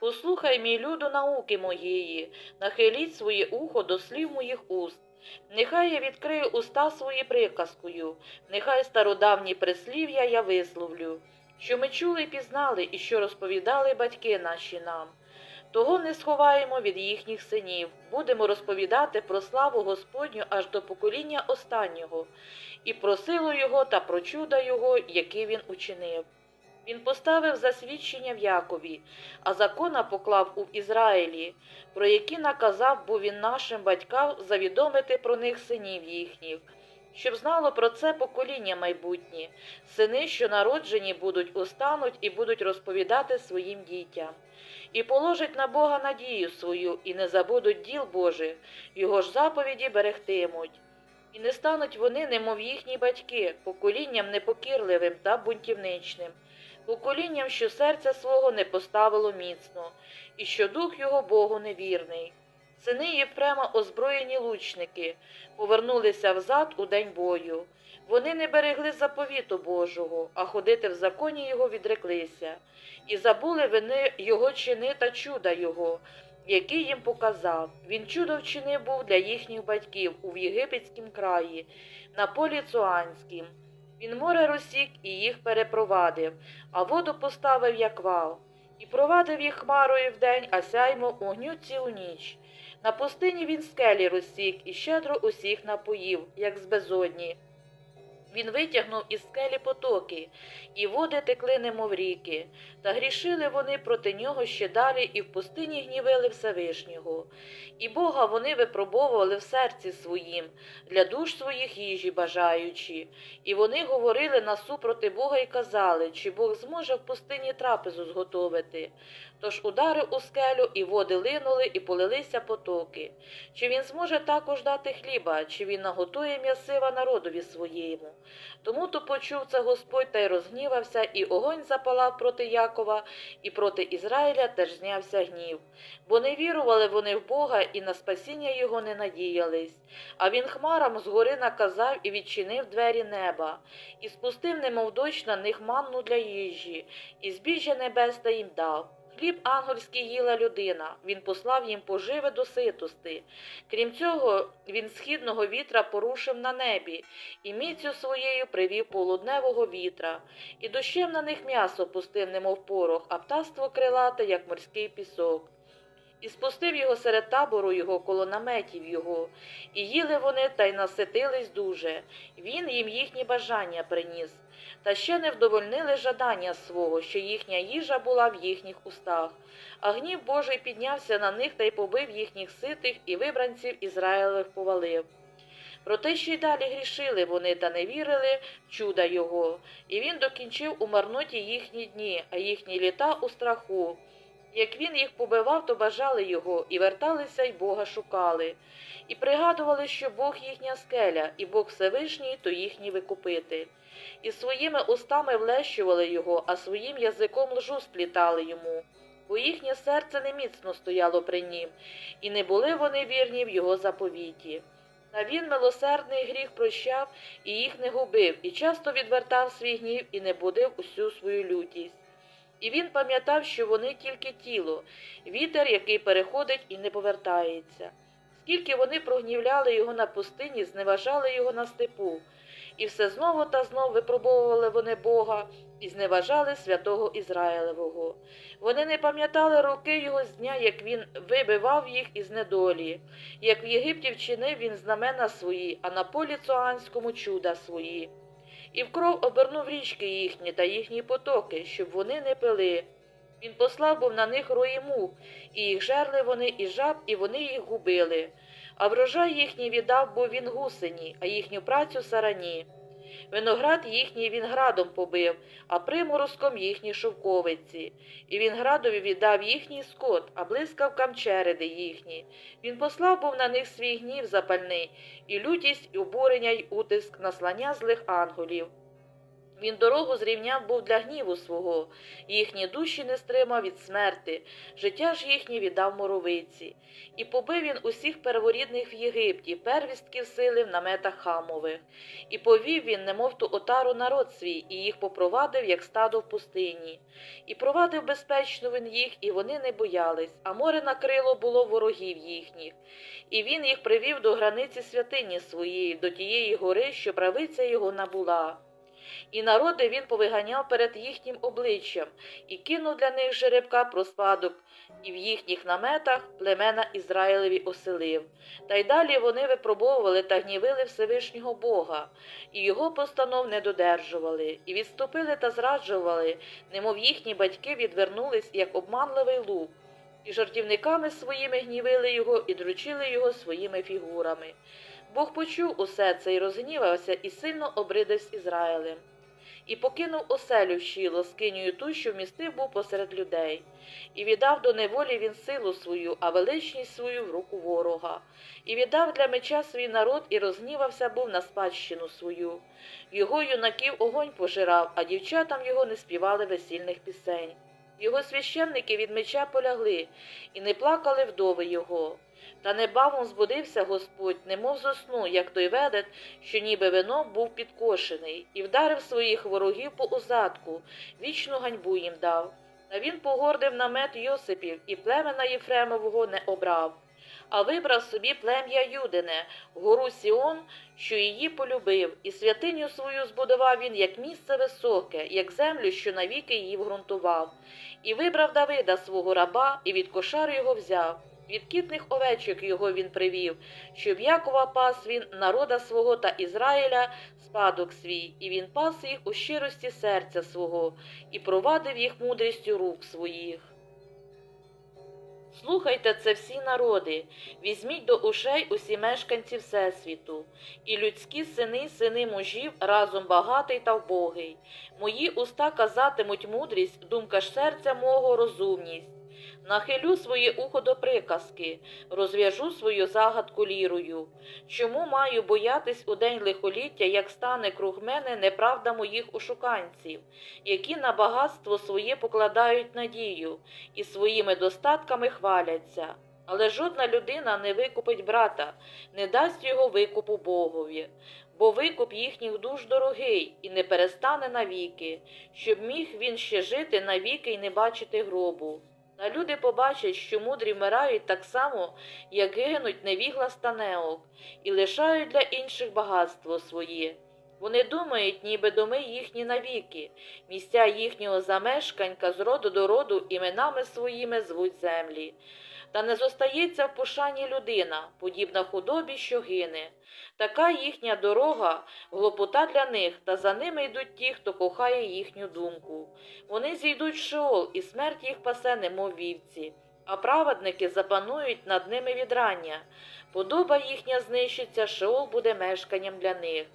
Послухай, мій люду, науки моєї, нахиліть своє ухо до слів моїх уст. Нехай я відкрию уста свої приказкою, нехай стародавні прислів'я я висловлю, що ми чули і пізнали, і що розповідали батьки наші нам. Того не сховаємо від їхніх синів, будемо розповідати про славу Господню аж до покоління останнього, і про силу Його та про чуда Його, які він учинив. Він поставив засвідчення в Якові, а закона поклав у Ізраїлі, про які наказав був він нашим батькам завідомити про них синів їхніх, щоб знало про це покоління майбутнє, сини, що народжені будуть, устануть і будуть розповідати своїм дітям, і положать на Бога надію свою, і не забудуть діл Божих, його ж заповіді берегтимуть. І не стануть вони, немов їхні батьки, поколінням непокірливим та бунтівничним, поколінням, що серця свого не поставило міцно, і що дух його Богу невірний. Сини Єфрема, озброєні лучники, повернулися взад у день бою. Вони не берегли заповіту Божого, а ходити в законі його відреклися, і забули вони його чини та чуда його, які їм показав. Він чудо вчинив був для їхніх батьків у Єгипетськім краї, на полі Цуанськім. Він море розсік і їх перепровадив, а воду поставив як вал, і провадив їх хмарою вдень, а сяймо огню цілу ніч. На пустині він скелі розсік і щедро усіх напоїв, як з безодні. Він витягнув із скелі потоки, і води текли немов ріки, та грішили вони проти нього ще далі і в пустині гнівили Всевишнього. І Бога вони випробовували в серці своїм, для душ своїх їжі бажаючи. І вони говорили насупроти Бога і казали, чи Бог зможе в пустині трапезу зготовити. Тож ударив у скелю, і води линули, і полилися потоки. Чи він зможе також дати хліба, чи він наготує м'ясива народові своєму? Тому то почув це Господь та й розгнівався, і огонь запалав проти Якова, і проти Ізраїля теж знявся гнів. Бо не вірували вони в Бога і на спасіння його не надіялись. А він хмарам згори наказав і відчинив двері неба, і спустив, немов дощ на них манну для їжі, і збіжжя небесне їм дав. Хліб ангельський їла людина, він послав їм поживи до ситости. Крім цього, він східного вітра порушив на небі, і міцю своєю привів полудневого вітра, і дощем на них м'ясо пустив, немов порох, а птаство крилате, як морський пісок. І спустив його серед табору його коло наметів його, і їли вони та й наситились дуже. Він їм їхні бажання приніс, та ще не вдовольнили жадання свого, що їхня їжа була в їхніх устах. А гнів Божий піднявся на них та й побив їхніх ситих і вибранців Ізраїлевих повалив. Проте ще й далі грішили вони та не вірили чуда його, і він докінчив у марноті їхні дні, а їхні літа у страху. Як він їх побивав, то бажали його, і верталися, й Бога шукали, і пригадували, що Бог їхня скеля, і Бог Всевишній, то їхній викупитель. І своїми устами влещували його, а своїм язиком лжу сплітали йому, бо їхнє серце не міцно стояло при нім, і не були вони вірні в його заповіті. Та він милосердний гріх прощав і їх не губив, і часто відвертав свій гнів і не будив усю свою лютість. І він пам'ятав, що вони тільки тіло, вітер, який переходить і не повертається. Скільки вони прогнівляли його на пустині, зневажали його на степу, і все знову та знов випробовували вони Бога і зневажали святого Ізраїлевого. Вони не пам'ятали роки його з дня, як він вибивав їх із недолі, як в Єгипті вчинив він знамена свої, а на полі Цоанському чуда свої і в кров обернув річки їхні та їхні потоки, щоб вони не пили. Він послав був на них рої мух, і їх жерли вони і жаб, і вони їх губили. А врожай їхній віддав був він гусені, а їхню працю сарані. Виноград їхній він градом побив, а приморозком їхні шовковиці. І він градові віддав їхній скот, а блискавкам череди їхні. Він послав був на них свій гнів запальний, і лютість, і обурення й утиск наслання злих ангелів. Він дорогу зрівняв був для гніву свого, їхні душі не стримав від смерти, життя ж їхнє віддав моровиці. І побив він усіх перворідних в Єгипті, первістків сили в наметах хамових. І повів він, немов ту отару народ свій, і їх попровадив, як стадо в пустині. І провадив безпечно він їх, і вони не боялись, а море накрило було ворогів їхніх. І він їх привів до границі святині своєї, до тієї гори, що правиця його набула. І народи він повиганяв перед їхнім обличчям, і кинув для них жеребка про спадок, і в їхніх наметах племена Ізраїлеві оселив. Та й далі вони випробовували та гнівили Всевишнього Бога, і його постанов не додержували, і відступили та зраджували, немов їхні батьки відвернулись, як обманливий лук, і жартівниками своїми гнівили його і дручили його своїми фігурами. Бог почув усе це і розгнівався, і сильно обридився Ізраїлем. І покинув оселю в щіло, скинюю ту, що вмістив був посеред людей, і віддав до неволі він силу свою, а величність свою в руку ворога, і віддав для меча свій народ, і розгнівався був на спадщину свою. Його юнаків огонь пожирав, а дівчатам його не співали весільних пісень. Його священники від меча полягли, і не плакали вдови його. Та небавом збудився Господь, немов сну, як той ведет, що ніби вино був підкошений, і вдарив своїх ворогів по узадку, вічну ганьбу їм дав. Та він погордив намет Йосипів, і племена Єфремового не обрав, а вибрав собі плем'я Юдине, гору Сіон, що її полюбив, і святиню свою збудував він як місце високе, як землю, що навіки її вґрунтував, і вибрав Давида свого раба, і від кошар його взяв. Від кітних овечок його він привів, щоб Якова пас він народа свого та Ізраїля спадок свій, і він пас їх у щирості серця свого, і провадив їх мудрістю рук своїх. Слухайте це всі народи, візьміть до ушей усі мешканці Всесвіту, і людські сини, сини мужів, разом багатий та вбогий. Мої уста казатимуть мудрість, думка ж серця мого розумність. Нахилю своє ухо до приказки, розв'яжу свою загадку лірою. Чому маю боятись у день лихоліття, як стане круг мене неправда моїх ошуканців, які на багатство своє покладають надію і своїми достатками хваляться? Але жодна людина не викупить брата, не дасть його викупу Богові, бо викуп їхніх душ дорогий і не перестане навіки, щоб міг він ще жити навіки й не бачити гробу. Та люди побачать, що мудрі вмирають так само, як гинуть невігла станеок, і лишають для інших багатство своє. Вони думають, ніби доми їхні навіки, місця їхнього замешканька з роду до роду іменами своїми звуть землі. Та не зостається в пошані людина, подібна худобі, що гине. Така їхня дорога, глупота для них, та за ними йдуть ті, хто кохає їхню думку. Вони зійдуть в Шеол, і смерть їх пасе, немов вівці, а праведники запанують над ними від рання. Подоба їхня знищиться, Шеол буде мешканням для них.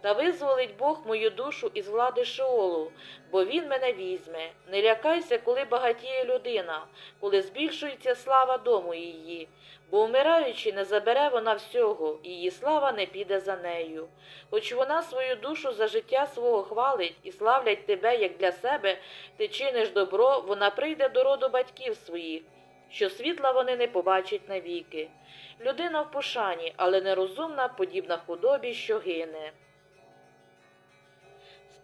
Та визволить Бог мою душу із влади Шеолу, бо він мене візьме. Не лякайся, коли багатіє людина, коли збільшується слава дому її, бо вмираючи, не забере вона всього, її слава не піде за нею. Хоч вона свою душу за життя свого хвалить і славлять тебе, як для себе, ти чиниш добро, вона прийде до роду батьків своїх, що світла вони не побачать навіки. Людина в пошані, але нерозумна, подібна худобі, що гине.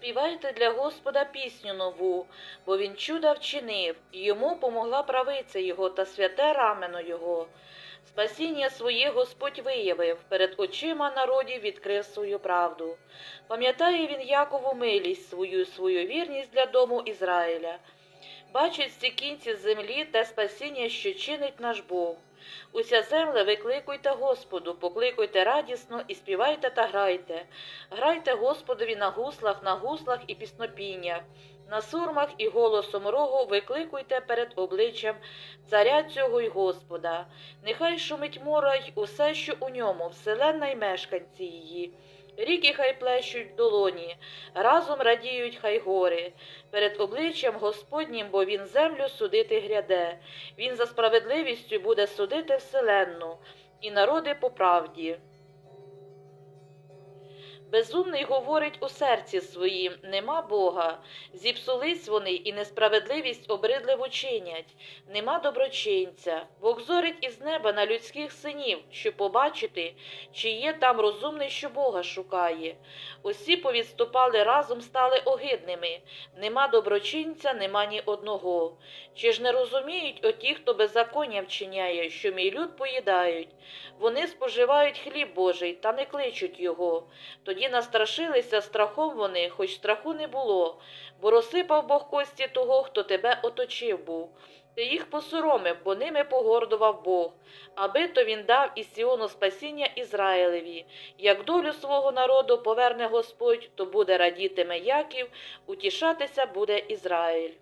Співайте для Господа пісню нову, бо він чуда вчинив, і йому помогла правиця його та святе рамено його. Спасіння своє Господь виявив, перед очима народів відкрив свою правду. Пам'ятає він Якову милість свою, свою вірність для дому Ізраїля. Бачить всі кінці землі те спасіння, що чинить наш Бог. Уся земле викликуйте Господу, покликуйте радісно і співайте та грайте. Грайте Господові на гуслах, на гуслах і піснопіннях, на сурмах і голосом рогу викликуйте перед обличчям царя цього й Господа. Нехай шумить мора й усе, що у ньому, вселенна й мешканці її. Ріки хай плещуть долоні, разом радіють хай гори, перед обличчям Господнім, бо він землю судити гряде, він за справедливістю буде судити вселенну і народи по правді. Безумний говорить у серці своїм нема Бога. Зіпсулись вони і несправедливість обридливо чинять. Нема доброчинця. Бог зорить із неба на людських синів, щоб побачити, чи є там розумний, що Бога шукає. Усі повідступали разом, стали огидними. Нема доброчинця, нема ні одного. Чи ж не розуміють оті, хто беззаконня вчиняє, що мій люд поїдають? Вони споживають хліб Божий та не кличуть його. Тоді настрашилися страхом вони, хоч страху не було, бо розсипав Бог кості того, хто тебе оточив був. Ти їх посоромив, бо ними погордував Бог, аби то він дав із Сіону спасіння Ізраїлеві. Як долю свого народу поверне Господь, то буде радітиме Яків, утішатися буде Ізраїль.